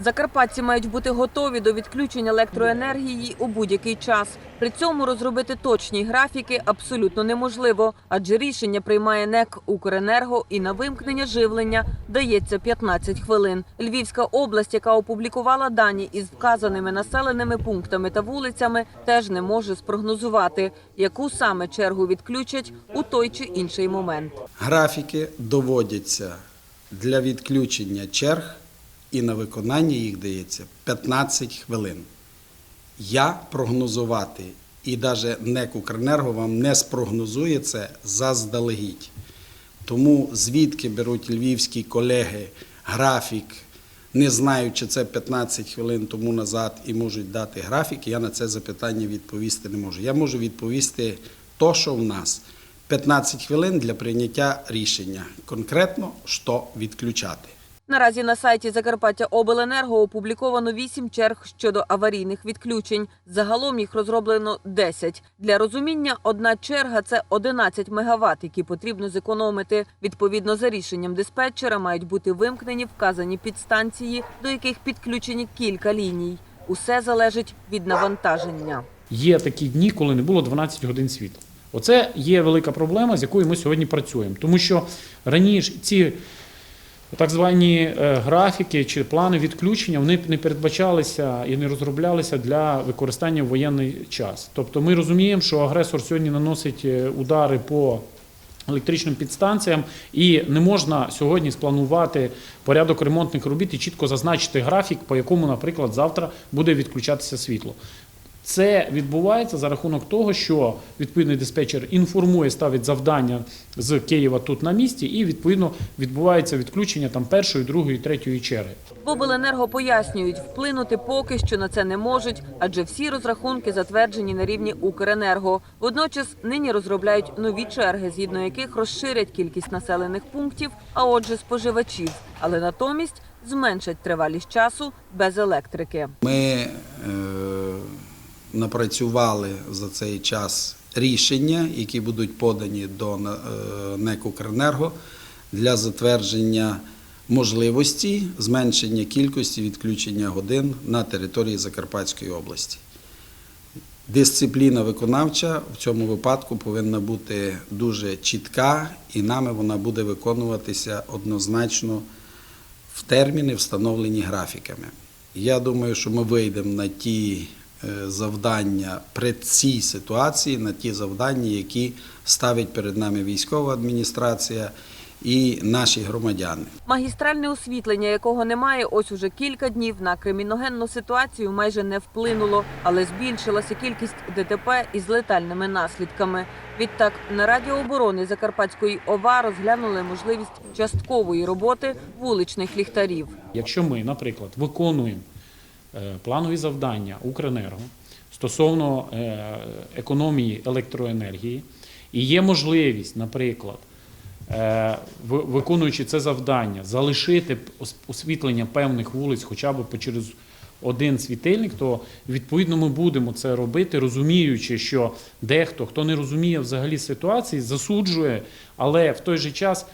Закарпатці мають бути готові до відключення електроенергії у будь-який час. При цьому розробити точні графіки абсолютно неможливо, адже рішення приймає НЕК «Укренерго» і на вимкнення живлення дається 15 хвилин. Львівська область, яка опублікувала дані із вказаними населеними пунктами та вулицями, теж не може спрогнозувати, яку саме чергу відключать у той чи інший момент. Графіки доводяться для відключення черг і на виконання їх дається 15 хвилин. Я прогнозувати і навіть НЕК «Укренерго» вам не спрогнозує це заздалегідь. Тому звідки беруть львівські колеги графік, не знаю, чи це 15 хвилин тому назад і можуть дати графік, я на це запитання відповісти не можу. Я можу відповісти то, що в нас 15 хвилин для прийняття рішення. Конкретно, що відключати. Наразі на сайті Закарпаття Обленерго опубліковано 8 черг щодо аварійних відключень. Загалом їх розроблено 10. Для розуміння, одна черга це 11 мегаватт, які потрібно зекономити. Відповідно за рішенням диспетчера мають бути вимкнені вказані підстанції, до яких підключені кілька ліній. Усе залежить від навантаження. Є такі дні, коли не було 12 годин світла. Оце є велика проблема, з якою ми сьогодні працюємо. Тому що раніше ці так звані е, графіки чи плани відключення вони не передбачалися і не розроблялися для використання в воєнний час. Тобто ми розуміємо, що агресор сьогодні наносить е, удари по електричним підстанціям, і не можна сьогодні спланувати порядок ремонтних робіт і чітко зазначити графік, по якому, наприклад, завтра буде відключатися світло. Це відбувається за рахунок того, що відповідний диспетчер інформує, ставить завдання з Києва тут на місці, і відповідно відбувається відключення там першої, другої, третьої черги. В Обленерго пояснюють, вплинути поки що на це не можуть, адже всі розрахунки затверджені на рівні Укренерго. Водночас нині розробляють нові черги, згідно яких розширять кількість населених пунктів, а отже, споживачів, але натомість зменшать тривалість часу без електрики. Ми е, напрацювали за цей час рішення, які будуть подані до е, НЕК «Укренерго» для затвердження можливості зменшення кількості відключення годин на території Закарпатської області. Дисципліна виконавча в цьому випадку повинна бути дуже чітка, і нами вона буде виконуватися однозначно в терміни, встановлені графіками. Я думаю, що ми вийдемо на ті завдання при цій ситуації, на ті завдання, які ставить перед нами військова адміністрація і наші громадяни. Магістральне освітлення, якого немає ось уже кілька днів, на криміногенну ситуацію майже не вплинуло, але збільшилася кількість ДТП із летальними наслідками. Відтак на Раді оборони Закарпатської ОВА розглянули можливість часткової роботи вуличних ліхтарів. Якщо ми, наприклад, виконуємо е, планові завдання Укренерго стосовно е, економії електроенергії, і є можливість, наприклад, е, виконуючи це завдання, залишити освітлення певних вулиць хоча б через один світильник, то відповідно ми будемо це робити, розуміючи, що дехто, хто не розуміє взагалі ситуації, засуджує, але в той же час е,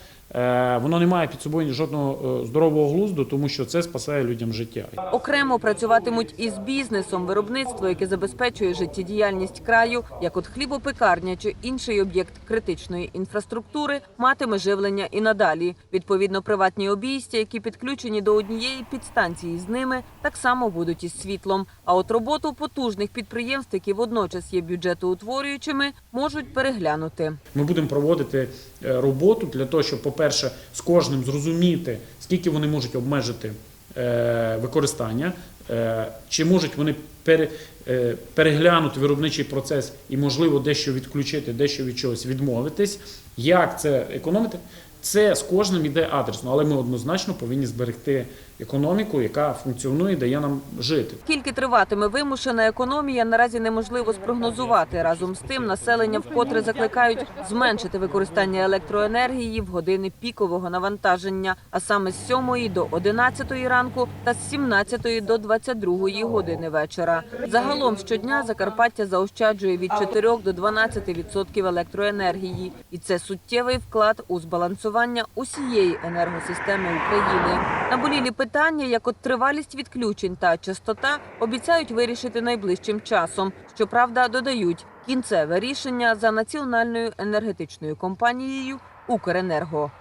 воно не має під собою жодного е, здорового глузду, тому що це спасає людям життя. Окремо працюватимуть із бізнесом виробництво, яке забезпечує життєдіяльність краю, як от хлібопекарня чи інший об'єкт критичної інфраструктури, матиме живлення і надалі. Відповідно, приватні обійстя, які підключені до однієї підстанції з ними, так само будуть із світлом. А от роботу потужних підприємств, які водночас є бюджетоутворюючими, можуть переглянути. Ми будемо проводити е, роботу для того, щоб, по-перше, з кожним зрозуміти, скільки вони можуть обмежити е, використання, е, чи можуть вони е, переглянути виробничий процес і, можливо, дещо відключити, дещо від чогось відмовитись. Як це економити? Це з кожним іде адресно, але ми однозначно повинні зберегти економіку, яка функціонує, дає нам жити. Скільки триватиме вимушена економія, наразі неможливо спрогнозувати. Разом з тим, населення вкотре закликають зменшити використання електроенергії в години пікового навантаження, а саме з 7 до 11 ранку та з 17 до 22 години вечора. Загалом щодня Закарпаття заощаджує від 4 до 12 відсотків електроенергії, і це суттєвий вклад у збалансування усієї енергосистеми України. Наболілі питання, як от тривалість відключень та частота, обіцяють вирішити найближчим часом. Щоправда, додають кінцеве рішення за національною енергетичною компанією Укренерго.